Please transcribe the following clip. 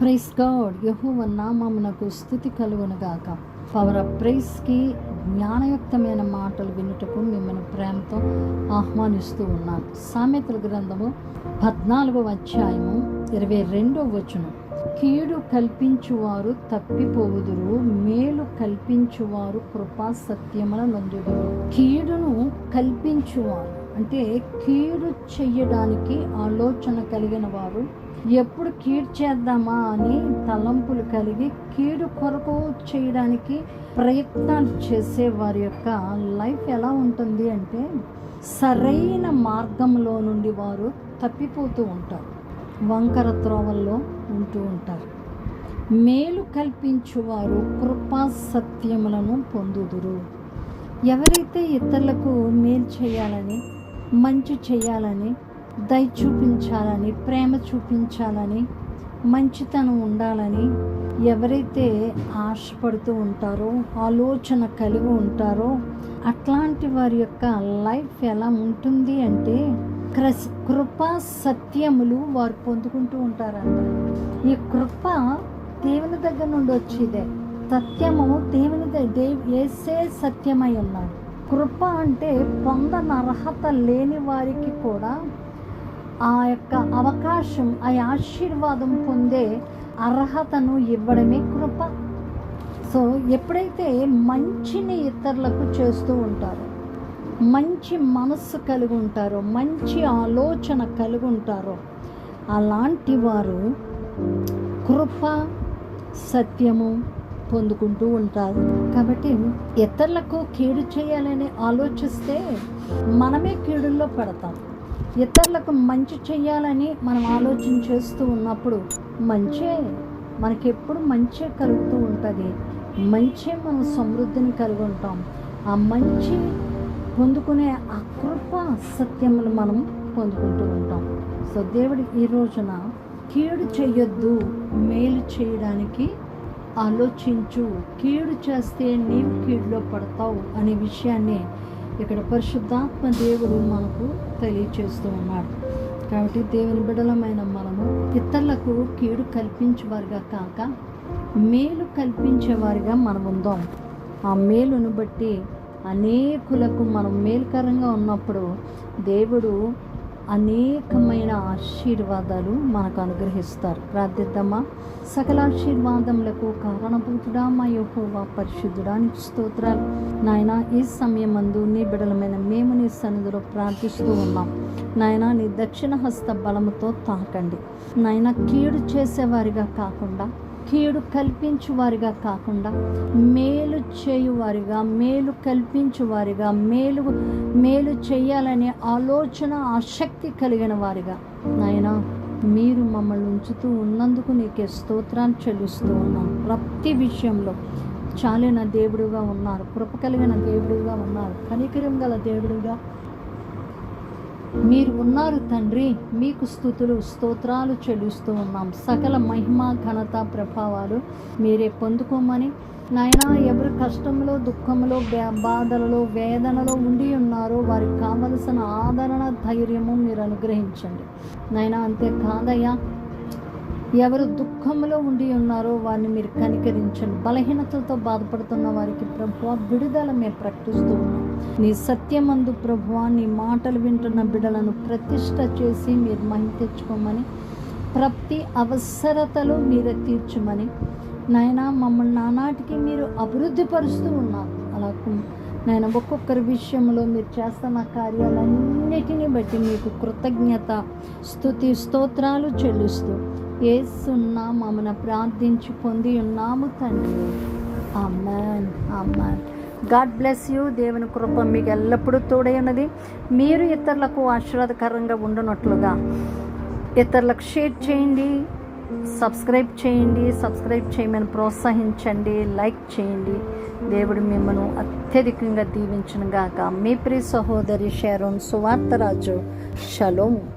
Praise God యహోవ నామమునకు స్థుతి కలుగునుగాక పవర్ ఆఫ్ ప్రైస్కి జ్ఞానయుక్తమైన మాటలు వినుటకు మిమ్మల్ని ప్రేమతో ఆహ్వానిస్తూ ఉన్నాను. సామెతల గ్రంథము పద్నాలుగవ అధ్యాయము ఇరవై రెండవ వచనం. కీడు కల్పించువారు తప్పిపోవుదురు మేలు కల్పించువారు కృపా సత్యముల నందుదురు. కీడును కల్పించువారు అంటే కీడు చెయ్యడానికి ఆలోచన కలిగిన వారు ఎప్పుడు కీడు చేద్దామా అని తలంపులు కలిగి కీడు కొరకు చేయడానికి ప్రయత్నాలు చేసే వారి యొక్క లైఫ్ ఎలా ఉంటుంది అంటే సరైన మార్గంలో నుండి వారు తప్పిపోతూ ఉంటారు. వంకర త్రోవల్లో ఉంటూ ఉంటారు. మేలు కల్పించువారు కృపా సత్యములను పొందుదురు. ఎవరైతే ఇతరులకు మేలు చేయాలని మంచి చేయాలని దయ చూపించాలని ప్రేమ చూపించాలని మంచితనం ఉండాలని ఎవరైతే ఆశపడుతూ ఉంటారో ఆలోచన కలిగి ఉంటారో అట్లాంటి వారి యొక్క లైఫ్ ఎలా ఉంటుంది అంటే క్రస్ కృపా సత్యములు వారు పొందుకుంటూ ఉంటారంట. ఈ కృప దేవుని దగ్గర నుండి వచ్చేదే. సత్యము దేవుని దగ్గర దేవ్ ఏసే సత్యమై ఉన్నాడు. కృప అంటే పొందని అర్హత లేని వారికి కూడా ఆ యొక్క అవకాశం ఆ ఆశీర్వాదం పొందే అర్హతను ఇవ్వడమే కృప. సో ఎప్పుడైతే మంచిని ఇతరులకు చేస్తూ ఉంటారో మంచి మనస్సు కలిగి ఉంటారో మంచి ఆలోచన కలిగి ఉంటారో అలాంటి వారు కృప సత్యము పొందుకుంటూ ఉంటారు. కాబట్టి ఇతరులకు కీడు చేయాలని ఆలోచిస్తే మనమే కీడుల్లో పడతాం. ఇతరులకు మంచి చేయాలని మనం ఆలోచన చేస్తూ ఉన్నప్పుడు మంచే మనకెప్పుడు మంచి మంచే కలుగుతూ ఉంటుంది. మంచే మనం సమృద్ధిని కలిగి ఉంటాం. ఆ మంచి పొందుకునే ఆ కృప సత్యములు మనం పొందుకుంటూ ఉంటాం. సో దేవుడు ఈ రోజున కీడు చేయొద్దు మేలు చేయడానికి ఆలోచించు. కీడు చేస్తే నీవు కీడులో పడతావు అనే విషయాన్ని ఇక్కడ పరిశుద్ధాత్మ దేవుడు మనకు తెలియచేస్తూ ఉన్నాడు. కాబట్టి దేవుని బిడలమైన మనము ఇతరులకు కీడు కల్పించేవారిగా కాక మేలు కల్పించేవారిగా మనం ఉందాం ఆ మేలును బట్టి అనేకులకు మనం మేలుకరంగా ఉన్నప్పుడు దేవుడు అనేకమైన ఆశీర్వాదాలు మనకు అనుగ్రహిస్తారు. ప్రార్థిద్దామా? సకల ఆశీర్వాదములకు కారణభూతుడా మా యహోవా పరిశుద్ధుడా నీకు స్తోత్రాలు. నాయన ఈ సమయం మందు నీ బిడలమైన మేము నీ సన్నిధిలో ప్రార్థిస్తూ ఉన్నాం. నాయన నీ దక్షిణ హస్త బలముతో తాకండి. నాయన కీడు చేసేవారిగా కాకుండా కీడు కల్పించువారిగా కాకుండా మేలు చేయువారిగా మేలు కల్పించువారిగా మేలు మేలు చేయాలనే ఆలోచన ఆసక్తి కలిగిన వారిగా. నాయన మీరు మమ్మల్ని ఉంచుతూ ఉన్నందుకు నీకే స్తోత్రాన్ని చెల్లిస్తూ ఉన్నాం. ప్రతి విషయంలో చాలిన దేవుడుగా ఉన్నారు. కృప కలిగిన దేవుడుగా ఉన్నారు. కనికరం గల దేవుడుగా మీరు ఉన్నారు తండ్రి మీకు స్థుతులు స్తోత్రాలు చెల్లిస్తూ ఉన్నాం. సకల మహిమ ఘనత ప్రభావాలు మీరే పొందుకోమని నాయన ఎవరు కష్టంలో దుఃఖంలో బాధలలో వేదనలో ఉండి ఉన్నారో వారికి కావలసిన ఆదరణ ధైర్యము మీరు అనుగ్రహించండి. నాయన అంతే కాదయ్యా ఎవరు దుఃఖంలో ఉండి ఉన్నారో వారిని మీరు కనికరించండి. బలహీనతలతో బాధపడుతున్న వారికి ప్రభు విడుదల మేము ప్రకటిస్తూ ఉన్నాం. నీ సత్యమందు ప్రభువా నీ మాటలు వింటున్న బిడలను ప్రతిష్ట చేసి మీరు మహిమ తెచ్చుకోమని ప్రతి అవసరతలు మీరే తీర్చమని. నాయన మమ్మల్ని నానాటికి మీరు అభివృద్ధి పరుస్తూ ఉన్నారు. అలా నాయన ఒక్కొక్కరి విషయంలో మీరు చేస్తున్న కార్యాలన్నిటిని బట్టి మీకు కృతజ్ఞత స్థుతి స్తోత్రాలు చెల్లిస్తూ ఏసున్నా మమ్మల్ని ప్రార్థించి పొంది ఉన్నాము తండ్రి. Amman Amman God bless you దేవుని కృప మీకు ఎల్లప్పుడూ తోడై ఉన్నది మీరు ఇతరులకు ఆశీర్వాదకరంగా ఉండనట్లుగా ఇతరులకు షేర్ చేయండి సబ్స్క్రైబ్ చేయండి సబ్స్క్రైబ్ చేయమని ప్రోత్సహించండి లైక్ చేయండి. దేవుడు మిమ్మల్ని అత్యధికంగా దీవించిన గాక మీ ప్రియ సహోదరి షేరోన్ సువార్తరాజు షలోము